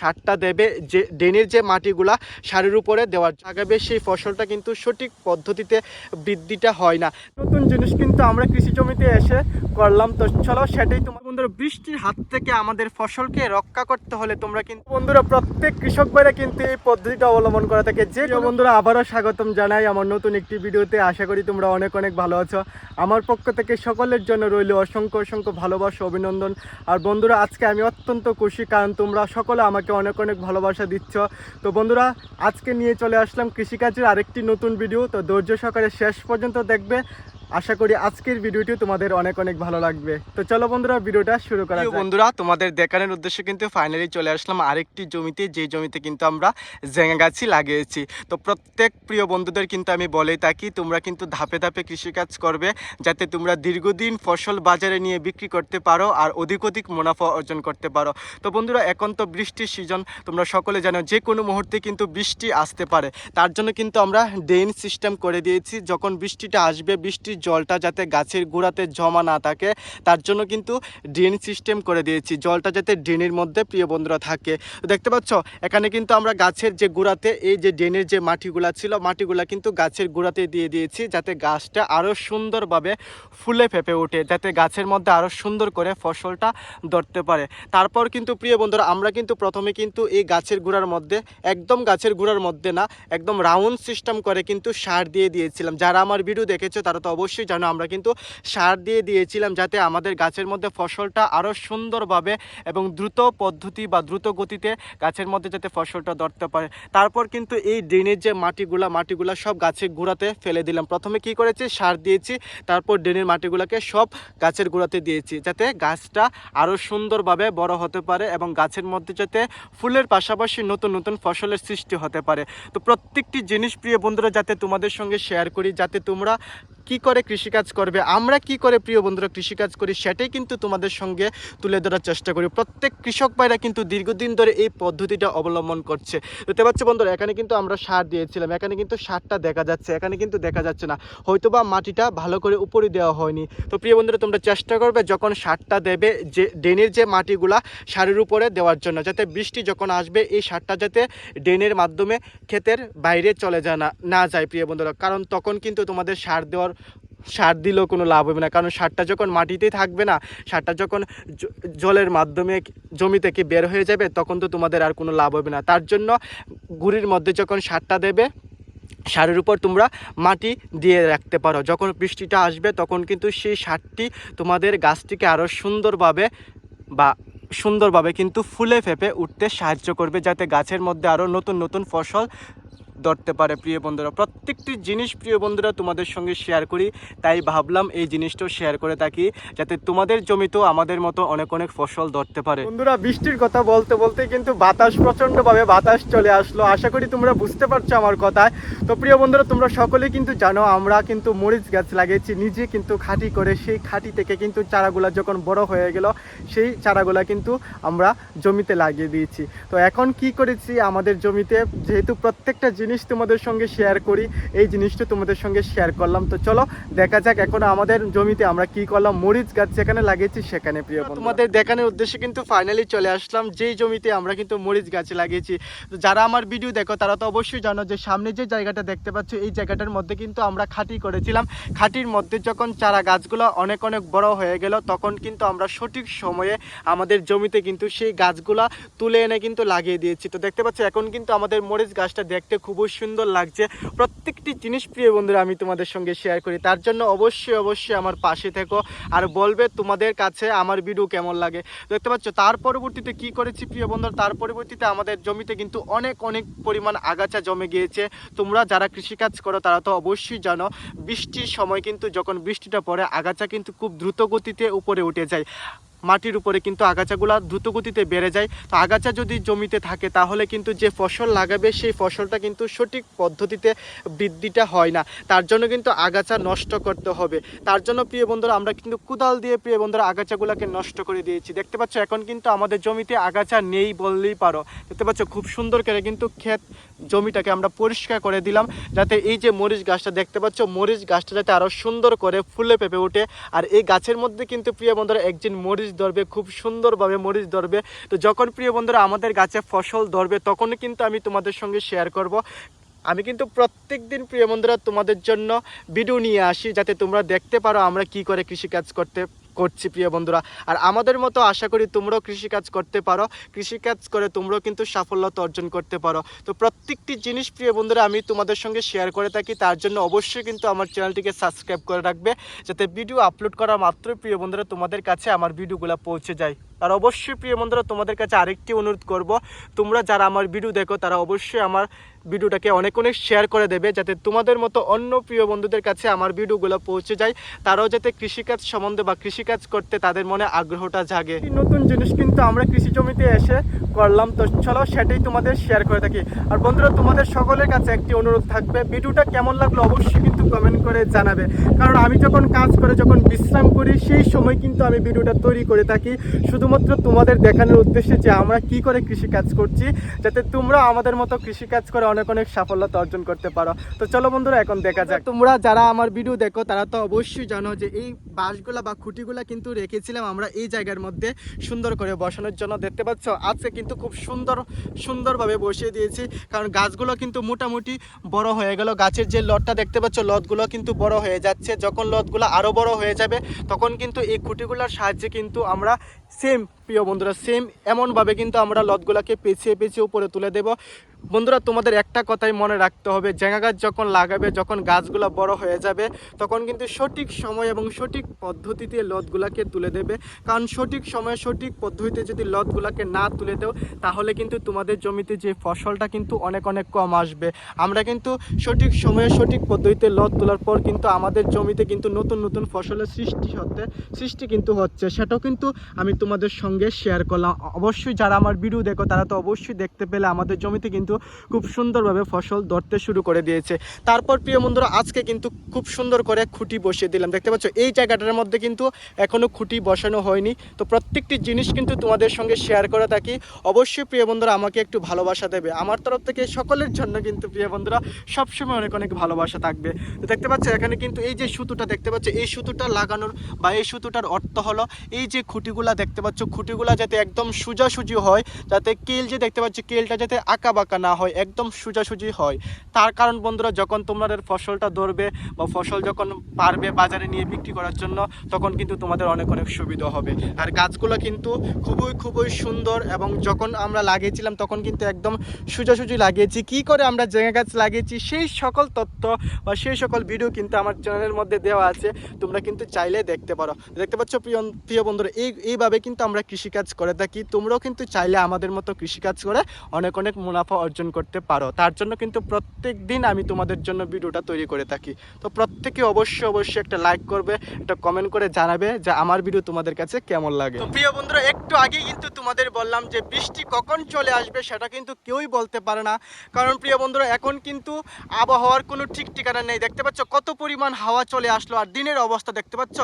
সারটা দেবে যে ড্রেনের যে মাটিগুলা সারের উপরে দেওয়ার লাগাবে সেই ফসলটা কিন্তু সঠিক পদ্ধতিতে বৃদ্ধিটা হয় না। নতুন জিনিস কিন্তু আমরা কৃষি জমিতে এসে করলাম। তো চলো সেটাই তোমার বন্ধুরা, বৃষ্টির হাত থেকে আমাদের ফসলকে রক্ষা করতে হলে তোমরা কিন্তু বন্ধুরা, প্রত্যেক কৃষক ভাইরা কিন্তু এই পদ্ধতিটা অবলম্বন করে থাকে। যে বন্ধুরা, আবারও স্বাগতম জানাই আমার নতুন একটি ভিডিওতে। আশা করি তোমরা অনেক অনেক ভালো আছো। আমার পক্ষ থেকে সকলের জন্য রইল অসংখ্য অসংখ্য ভালোবাসা, অভিনন্দন। আর বন্ধুরা, আজকে আমি অত্যন্ত খুশি কারণ তোমরা সকলে আমাকে অনেক অনেক ভালোবাসা দিচ্ছ। তো বন্ধুরা, আজকে নিয়ে চলে আসলাম কৃষিকাজের আরেকটি নতুন ভিডিও তো ধৈর্য সহকারে শেষ পর্যন্ত দেখবে। আশা করি আজকের ভিডিওটি তোমাদের অনেক অনেক ভালো লাগবে। তো চলো বন্ধুরা ভিডিওটা শুরু করা বন্ধুরা তোমাদের দেখানোর উদ্দেশ্যে কিন্তু ফাইনালি চলে আসলাম আরেকটি জমিতে যে জমিতে কিন্তু আমরা জেঙা গাছই লাগিয়েছি। তো প্রত্যেক প্রিয় বন্ধুদের কিন্তু আমি বলেই থাকি তোমরা কিন্তু ধাপে ধাপে কৃষিকাজ করবে যাতে তোমরা দীর্ঘদিন ফসল বাজারে নিয়ে বিক্রি করতে পারো আর অধিক অধিক মুনাফা অর্জন করতে পারো। তো বন্ধুরা এখন তো বৃষ্টির সিজন তোমরা সকলে জানো যে কোনো মুহূর্তে কিন্তু বৃষ্টি আসতে পারে। তার জন্য কিন্তু আমরা ড্রেন সিস্টেম করে দিয়েছি। যখন বৃষ্টিটা আসবে বৃষ্টির জলটা যাতে গাছের গোড়াতে জমা না থাকে, তার জন্য কিন্তু ড্রেন সিস্টেম করে দিয়েছি। জলটা যাতে ড্রেনের মধ্যে প্রিয় বন্ধুরা থাকে। দেখতে পাচ্ছ, এখানে কিন্তু আমরা গাছের যে গোড়াতে, এই যে ড্রেনের যে মাটিগুলা ছিল, মাটিগুলা কিন্তু গাছের গোড়াতে দিয়ে দিয়েছি যাতে গাছটা আরও সুন্দরভাবে ফুলে ফেপে ওঠে, যাতে গাছের মধ্যে আরও সুন্দর করে ফসলটা ধরতে পারে। তারপর কিন্তু প্রিয় বন্ধুরা, আমরা কিন্তু প্রথমে কিন্তু এই গাছের গোড়ার মধ্যে, একদম গাছের গোড়ার মধ্যে না, একদম রাউন্ড সিস্টেম করে কিন্তু সার দিয়ে দিয়েছিলাম। যারা আমার ভিডিও দেখেছ, তারা তো অবশ্যই জানো, আমরা কিন্তু সার দিয়ে দিয়েছিলাম যাতে আমাদের গাছের মধ্যে ফসলটা আরও সুন্দরভাবে এবং দ্রুত পদ্ধতি বা দ্রুত গতিতে গাছের মধ্যে যাতে ফসলটা ধরতে পারে। তারপর কিন্তু এই ড্রেনের যে মাটিগুলা মাটিগুলা সব গাছের গোড়াতে ফেলে দিলাম। প্রথমে কি করেছি? সার দিয়েছি, তারপর ড্রেনের মাটিগুলোকে সব গাছের গোড়াতে দিয়েছি যাতে গাছটা আরও সুন্দরভাবে বড় হতে পারে এবং গাছের মধ্যে যাতে ফুলের পাশাপাশি নতুন নতুন ফসলের সৃষ্টি হতে পারে। তো প্রত্যেকটি জিনিস প্রিয় বন্ধুরা, যাতে তোমাদের সঙ্গে শেয়ার করি, যাতে তোমরা কি করে কৃষিকাজ করবে, আমরা কি করে প্রিয় বন্ধুরা কৃষিকাজ করি, সেটাই কিন্তু তোমাদের সঙ্গে তুলে ধরার চেষ্টা করি। প্রত্যেক কৃষক ভাইরা কিন্তু দীর্ঘদিন ধরে এই পদ্ধতিটা অবলম্বন করছে। দেখতে পাচ্ছ বন্ধুরা, এখানে কিন্তু আমরা সার দিয়েছিলাম, এখানে কিন্তু সারটা দেখা যাচ্ছে, এখানে কিন্তু দেখা যাচ্ছে না। হয়তোবা মাটিটা ভালো করে উপরে দেওয়া হয়নি। তো প্রিয় বন্ধুরা, তোমরা চেষ্টা করবে যখন সারটা দেবে, যে ড্রেনের যে মাটিগুলা সারের উপরে দেওয়ার জন্য, যাতে বৃষ্টি যখন আসবে, এই সারটা যাতে ড্রেনের মাধ্যমে ক্ষেতের বাইরে চলে যায় না না যায় প্রিয় বন্ধুরা। কারণ তখন কিন্তু তোমাদের সার দেওয়ার সার দিলেও কোনো লাভ হবে না। কারণ সারটা যখন মাটিতেই থাকবে না, সারটা যখন জলের মাধ্যমে জমি থেকে বের হয়ে যাবে, তখন তো তোমাদের আর কোনো লাভ হবে না। তার জন্য গুড়ির মধ্যে যখন সারটা দেবে, সারের উপর তোমরা মাটি দিয়ে রাখতে পারো। যখন বৃষ্টিটা আসবে, তখন কিন্তু সেই সারটি তোমাদের গাছটিকে আরও সুন্দরভাবে বা সুন্দরভাবে কিন্তু ফুলে ফেপে উঠতে সাহায্য করবে, যাতে গাছের মধ্যে আরও নতুন নতুন ফসল ধরতে পারে প্রিয় বন্ধুরা। প্রত্যেকটি জিনিস প্রিয় বন্ধুরা তোমাদের সঙ্গে শেয়ার করি, তাই ভাবলাম এই জিনিসটাও শেয়ার করে থাকি, যাতে তোমাদের জমিতেও আমাদের মতো অনেক অনেক ফসল ধরতে পারে। বন্ধুরা, বৃষ্টির কথা বলতে বলতে কিন্তু বাতাস প্রচণ্ডভাবে বাতাস চলে আসলো। আশা করি তোমরা বুঝতে পারছ আমার কথায় তো প্রিয় বন্ধুরা, তোমরা সকলেই কিন্তু জানো, আমরা কিন্তু মরিচ গাছ লাগিয়েছি, নিজে কিন্তু খাঁটি করে সেই খাঁটি থেকে কিন্তু চারাগুলা যখন বড় হয়ে গেল, সেই চারাগুলা কিন্তু আমরা জমিতে লাগিয়ে দিয়েছি। তো এখন কি করেছি আমাদের জমিতে? যেহেতু প্রত্যেকটা জিনিস তোমাদের সঙ্গে শেয়ার করি। এই জিনিসটা তোমাদের সঙ্গে শেয়ার করলাম। তো চলো, দেখা যাক এখন আমাদের জমিতে আমরা কি করলাম। মরিচ গাছ যেখানে লাগিয়েছি, সেখানে প্রিয় তোমাদের দেখানোর উদ্দেশ্যে কিন্তু ফাইনালি চলে আসলাম। যেই জমিতে আমরা কিন্তু মরিচ গাছ লাগিয়েছি। তো যারা আমার ভিডিও দেখো, তারা তো অবশ্যই জানো যে সামনে যে জায়গাটা দেখতে পাচ্ছ, এই জায়গাটার মধ্যে কিন্তু আমরা খাঁটি করেছিলাম। খাঁটির মধ্যে যখন চারা গাছগুলো অনেক অনেক বড় হয়ে গেল, তখন কিন্তু আমরা সঠিক সময়ে আমাদের জমিতে কিন্তু সেই গাছগুলা তুলে এনে কিন্তু লাগিয়ে দিয়েছি। তো দেখতে পাচ্ছ, এখন কিন্তু আমাদের মরিচ গাছটা দেখতে খুবই সুন্দর লাগছে। প্রত্যেকটি জিনিস প্রিয় বন্ধুরা, আমি তোমাদের সঙ্গে শেয়ার করি। তার জন্য অবশ্যই অবশ্যই আমার পাশে থেকো। আর বলবে তোমাদের কাছে আমার ভিডিও কেমন লাগে। দেখতে পাচ্ছ, তার পরবর্তীতে কি করেছি প্রিয় বন্ধুরা? তার পরবর্তীতে আমাদের জমিতে কিন্তু অনেক অনেক পরিমাণ আগাছা জমে গিয়েছে। তোমরা যারা কৃষিকাজ করো, তারা তো অবশ্যই জানো, বৃষ্টির সময় কিন্তু যখন বৃষ্টিটা পড়ে, আগাছা কিন্তু খুব দ্রুত গতিতে উপরে উঠে যায়। মাটির উপরে কিন্তু আগাছাগুলা দ্রুত গতিতে বেড়ে যায়। তো আগাছা যদি জমিতে থাকে, তাহলে কিন্তু যে ফসল লাগাবে, সেই ফসলটা কিন্তু সঠিক পদ্ধতিতে বৃদ্ধিটা হয় না। তার জন্য কিন্তু আগাছা নষ্ট করতে হবে। তার জন্য প্রিয় বন্ধুরা, আমরা কিন্তু কোদাল দিয়ে প্রিয় বন্ধুরা আগাছাগুলোকে নষ্ট করে দিয়েছি। দেখতে পাচ্ছ, এখন কিন্তু আমাদের জমিতে আগাছা নেই বললেই পারো। দেখতে পাচ্ছ, খুব সুন্দর করে কিন্তু ক্ষেত জমিটাকে আমরা পরিষ্কার করে দিলাম, যাতে এই যে মরিচ গাছটা, দেখতে পাচ্ছ, মরিচ গাছটা যাতে আরও সুন্দর করে ফুলে পেঁপে ওঠে। আর এই গাছের মধ্যে কিন্তু প্রিয় বন্ধুরা, একজন মরিচ ধরবে, খুব সুন্দরভাবে মরিচ ধরবে। তো যখন প্রিয় বন্ধুরা আমাদের গাছে ফসল ধরবে তখন কিন্তু আমি তোমাদের সঙ্গে শেয়ার করব। আমি কিন্তু প্রত্যেক দিন প্রিয় বন্ধুরা তোমাদের জন্য ভিডিও নিয়ে আসি, যাতে তোমরা দেখতে পারো আমরা কি করে কৃষিকাজ করতে করছি, প্রিয় বন্ধুরা। আর আমাদের মতো আশা করি তোমরাও কৃষিকাজ করতে পারো। কৃষিকাজ করে তোমরাও কিন্তু সাফল্যতা অর্জন করতে পারো। তো প্রত্যেকটি জিনিস, প্রিয় বন্ধুরা, আমি তোমাদের সঙ্গে শেয়ার করে থাকি। তার জন্য অবশ্যই কিন্তু আমার চ্যানেলটিকে সাবস্ক্রাইব করে রাখবে, যাতে ভিডিও আপলোড করা মাত্রই, প্রিয় বন্ধুরা, তোমাদের কাছে আমার ভিডিওগুলো পৌঁছে যায়। আর অবশ্যই প্রিয় বন্ধুরা, তোমাদের কাছে আরেকটি অনুরোধ করব। তোমরা যারা আমার ভিডিও দেখো, তারা অবশ্যই আমার ভিডিওটাকে অনেক অনেক শেয়ার করে দেবে, যাতে তোমাদের মতো অন্য প্রিয় বন্ধুদের কাছে আমার ভিডিওগুলো পৌঁছে যায়। তারাও যাতে কৃষিকাজ সম্বন্ধে বা কৃষিকাজ করতে তাদের মনে আগ্রহটা জাগে। নতুন জিনিস কিন্তু আমরা কৃষি জমিতে এসে করলাম। তো চলো সেটাই তোমাদের শেয়ার করে থাকি। আর বন্ধুরা, তোমাদের সকলের কাছে একটি অনুরোধ থাকবে। ভিডিওটা কেমন লাগল অবশ্যই কিন্তু কমেন্ট করে জানাবে। কারণ আমি যখন কাজ করে, যখন বিশ্রাম করি, সেই সময় কিন্তু আমি ভিডিওটা তৈরি করে থাকি। শুধুমাত্র তোমাদের দেখানোর উদ্দেশ্যে যে আমরা কি করে কৃষি কাজ করছি, যাতে তোমরা আমাদের মতো কৃষি কাজ করে অনেক অনেক সাফল্যতা অর্জন করতে পারো। তো চলো বন্ধুরা, এখন দেখা যাক। তোমরা যারা আমার ভিডিও দেখো, তারা তো অবশ্যই জানো যে এই বাঁশগুলা বা খুঁটিগুলা কিন্তু রেখেছিলাম আমরা এই জায়গার মধ্যে সুন্দর করে বসানোর জন্য। দেখতে পাচ্ছ, আজকে কিন্তু খুব সুন্দর, সুন্দরভাবে বসিয়ে দিয়েছি। কারণ গাছগুলো কিন্তু মোটামুটি বড় হয়ে গেল। গাছের যে লতটা দেখতে পাচ্ছ, লতগুলো কিন্তু বড় হয়ে যাচ্ছে। যখন লতগুলো আরও বড় হয়ে যাবে, তখন কিন্তু এই খুঁটিগুলোর সাহায্যে কিন্তু আমরা সেম প্রিয় বন্ধুরা সেম এমনভাবে কিন্তু আমরা লতগুলোকে পেঁচিয়ে পেঁচিয়ে উপরে তুলে দেব। বন্ধুরা, তোমাদের একটা কথাই মনে রাখতে হবে জ্যাঙা গাছ যখন লাগাবে, যখন গাছগুলো বড় হয়ে যাবে, তখন কিন্তু সঠিক সময় এবং সঠিক পদ্ধতিতে লতগুলাকে তুলে দেবে। কারণ সঠিক সময়ে সঠিক পদ্ধতিতে যদি লতগুলাকে না তুলে দেও, তাহলে কিন্তু তোমাদের জমিতে যে ফসলটা কিন্তু অনেক অনেক কম আসবে। আমরা কিন্তু সঠিক সময়ে সঠিক পদ্ধতিতে লত তোলার পর কিন্তু আমাদের জমিতে কিন্তু নতুন নতুন ফসলের সৃষ্টি হতে, সৃষ্টি কিন্তু হচ্ছে। সেটাও কিন্তু আমি তোমাদের সঙ্গে শেয়ার করলাম। অবশ্যই যারা আমার ভিডিও দেখো, তারা তো অবশ্যই দেখতে পেলে আমাদের জমিতে কিন্তু খুব সুন্দরভাবে ফসল ধরতে শুরু করে দিয়েছে। তারপর প্রিয় বন্ধুরা, আজকে কিন্তু খুব সুন্দর করে খুঁটি বসিয়ে দিলাম। দেখতে পাচ্ছ, এই জায়গাটার মধ্যে কিন্তু এখনও খুঁটি বসানো হয়নি। তো প্রত্যেকটি জিনিস কিন্তু তোমাদের সঙ্গে শেয়ার করে থাকি। অবশ্যই প্রিয় বন্ধুরা, আমাকে একটু ভালোবাসা দেবে। আমার তরফ থেকে সকলের জন্য কিন্তু প্রিয় বন্ধুরা, সবসময় অনেক অনেক ভালোবাসা থাকবে। তো দেখতে পাচ্ছ, এখানে কিন্তু এই যে সুতোটা দেখতে পাচ্ছ, এই সুতোটা লাগানোর বা এই সুতোটার অর্থ হলো, এই যে খুঁটিগুলা দেখতে পাচ্ছ খুঁটিগুলা যাতে একদম সোজাসুজি হয়, যাতে কেল যে দেখতে পাচ্ছ, কেলটা যাতে আঁকা বাঁকা না হয়, একদম সোজাসুজি হয়। তার কারণ বন্ধুরা, যখন তোমাদের ফসলটা ধরবে বা ফসল যখন পারবে বাজারে নিয়ে বিক্রি করার জন্য, তখন কিন্তু তোমাদের অনেক অনেক সুবিধা হবে। আর গাছগুলো কিন্তু খুবই খুবই সুন্দর এবং যখন আমরা লাগিয়েছিলাম, তখন কিন্তু একদম সোজাসুজি লাগিয়েছি। কি করে আমরা জেঙে গাছ লাগিয়েছি, সেই সকল তথ্য বা সেই সকল ভিডিও কিন্তু আমার চ্যানেলের মধ্যে দেওয়া আছে। তোমরা কিন্তু চাইলে দেখতে পারো। দেখতে পাচ্ছ প্রিয় প্রিয় বন্ধুরা, এই এইভাবে কিন্তু আমরা কৃষিকাজ করে থাকি তোমরাও কিন্তু চাইলে আমাদের মতো কৃষিকাজ করে অনেক অনেক মুনাফা অর্জন করতে পারো। তার জন্য কিন্তু প্রত্যেক দিন আমি তোমাদের জন্য ভিডিওটা তৈরি করে থাকি। তো প্রত্যেকে অবশ্যই অবশ্যই একটা লাইক করবে, একটা কমেন্ট করে জানাবে যে আমার ভিডিও তোমাদের কাছে কেমন লাগে। তো প্রিয় বন্ধুরা, একটু আগে কিন্তু তোমাদের বললাম যে বৃষ্টি কখন চলে আসবে সেটা কিন্তু কেউই বলতে পারে না। কারণ প্রিয় বন্ধুরা, এখন কিন্তু আবহাওয়ার কোনো ঠিক ঠিকানা নেই। দেখতে পাচ্ছ কত পরিমাণ হাওয়া চলে আসলো আর দিনের অবস্থা দেখতে পাচ্ছ?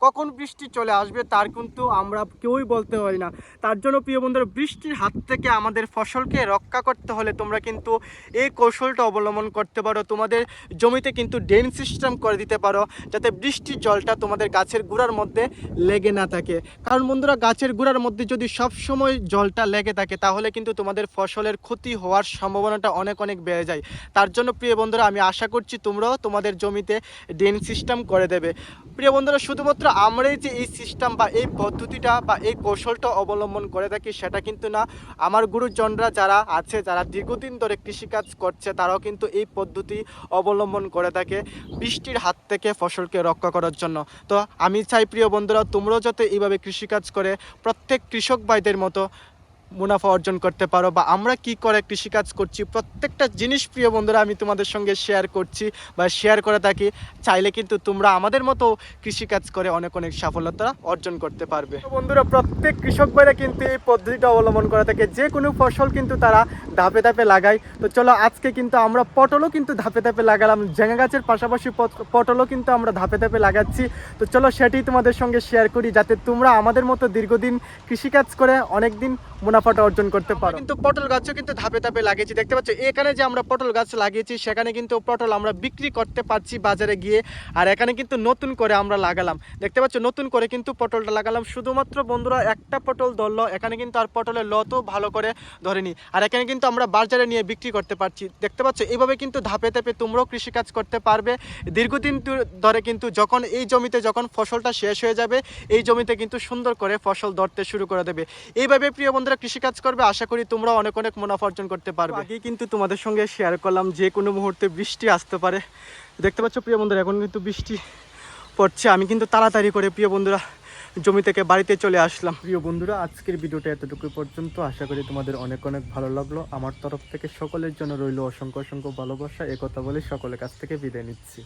কখন বৃষ্টি চলে আসবে তার কিন্তু আমরা কেউই বলতে পারি না। তার জন্য প্রিয় বন্ধুরা, বৃষ্টির হাত থেকে আমাদের ফসলকে রক্ষা করতে হলে তোমরা কিন্তু এই কৌশলটা অবলম্বন করতে পারো। তোমাদের জমিতে কিন্তু ড্রেন সিস্টেম করে দিতে পারো, যাতে বৃষ্টির জলটা তোমাদের গাছের গুঁড়ার মধ্যে লেগে না থাকে। কারণ বন্ধুরা, গাছের গুঁড়ার মধ্যে যদি সব সময় জলটা লেগে থাকে, তাহলে কিন্তু তোমাদের ফসলের ক্ষতি হওয়ার সম্ভাবনাটা অনেক অনেক বেড়ে যায়। তার জন্য প্রিয় বন্ধুরা, আমি আশা করছি তোমরাও তোমাদের জমিতে ড্রেন সিস্টেম করে দেবে। প্রিয় বন্ধুরা, শুধুমাত্র আমরাই যে এই সিস্টেম বা এই পদ্ধতিটা বা এই কৌশলটা অবলম্বন করে থাকি সেটা কিন্তু না। আমার গুরুজনরা যারা আছে, যারা দীর্ঘদিন ধরে কৃষিকাজ করছে, তারাও কিন্তু এই পদ্ধতি অবলম্বন করে থাকে বৃষ্টির হাত থেকে ফসলকে রক্ষা করার জন্য। তো আমি চাই, প্রিয় বন্ধুরা, তোমরাও যাতে এইভাবে কৃষিকাজ করে, প্রত্যেক কৃষক ভাইদের মতো মুনাফা অর্জন করতে পারো বা আমরা কি করে কৃষিকাজ করছি, প্রত্যেকটা জিনিস প্রিয় বন্ধুরা আমি তোমাদের সঙ্গে শেয়ার করছি বা শেয়ার করে থাকি। চাইলে কিন্তু তোমরা আমাদের মতো কৃষিকাজ করে অনেক অনেক সফলতা অর্জন করতে পারবে। বন্ধুরা, প্রত্যেক কৃষক ভাইরা কিন্তু এই পদ্ধতিটা অবলম্বন করে থাকে। যে কোনো ফসল কিন্তু তারা ধাপে ধাপে লাগায়। তো চলো, আজকে কিন্তু আমরা পটলও কিন্তু ধাপে ধাপে লাগালাম। ঝেঙা গাছের পাশাপাশি পটলও কিন্তু আমরা ধাপে ধাপে লাগাচ্ছি। তো চলো সেটি তোমাদের সঙ্গে শেয়ার করি, যাতে তোমরা আমাদের মতো দীর্ঘদিন কৃষিকাজ করে অনেক দিন মুনাফাটা অর্জন করতে পারো। কিন্তু পটল গাছও কিন্তু ধাপে ধাপে লাগিয়েছি। দেখতে পাচ্ছ এখানে যে আমরা পটল গাছ লাগিয়েছি সেখানে কিন্তু পটল আমরা বিক্রি করতে পারছি বাজারে গিয়ে। আর এখানে কিন্তু নতুন করে আমরা লাগালাম। দেখতে পাচ্ছ নতুন করে কিন্তু পটলটা লাগালাম। শুধুমাত্র বন্ধুরা একটা পটল ধরলো এখানে কিন্তু আর পটলের লতও ভালো করে ধরেনি। আর এখানে কিন্তু আমরা বাজারে নিয়ে বিক্রি করতে পারছি। দেখতে পাচ্ছ এইভাবে কিন্তু ধাপে ধাপে তোমরাও কৃষিকাজ করতে পারবে। দীর্ঘদিন ধরে কিন্তু যখন এই জমিতে যখন ফসলটা শেষ হয়ে যাবে এই জমিতে কিন্তু সুন্দর করে ফসল ধরতে শুরু করে দেবে। এইভাবে প্রিয় বন্ধুরা কৃষিকাজ করবে আশা করি তোমরা অনেক অনেক মুনাফা অর্জন করতে পারবে। আগেই কিন্তু তোমাদের সঙ্গে শেয়ার করলাম যে কোনো মুহূর্তে বৃষ্টি আসতে পারে। দেখতে পাচ্ছ প্রিয় বন্ধুরা এখন কিন্তু বৃষ্টি পড়ছে। আমি কিন্তু তাড়াতাড়ি করে প্রিয় বন্ধুরা জমি থেকে বাড়িতে চলে আসলাম। প্রিয় বন্ধুরা আজকের ভিডিওটা এতটুকু পর্যন্ত। আশা করি তোমাদের অনেক অনেক ভালো লাগল। আমার তরফ থেকে সকলের জন্য রইল অসংখ্য অসংখ্য ভালোবাসা। একথা বলে সকলের কাছ থেকে বিদায় নিচ্ছি।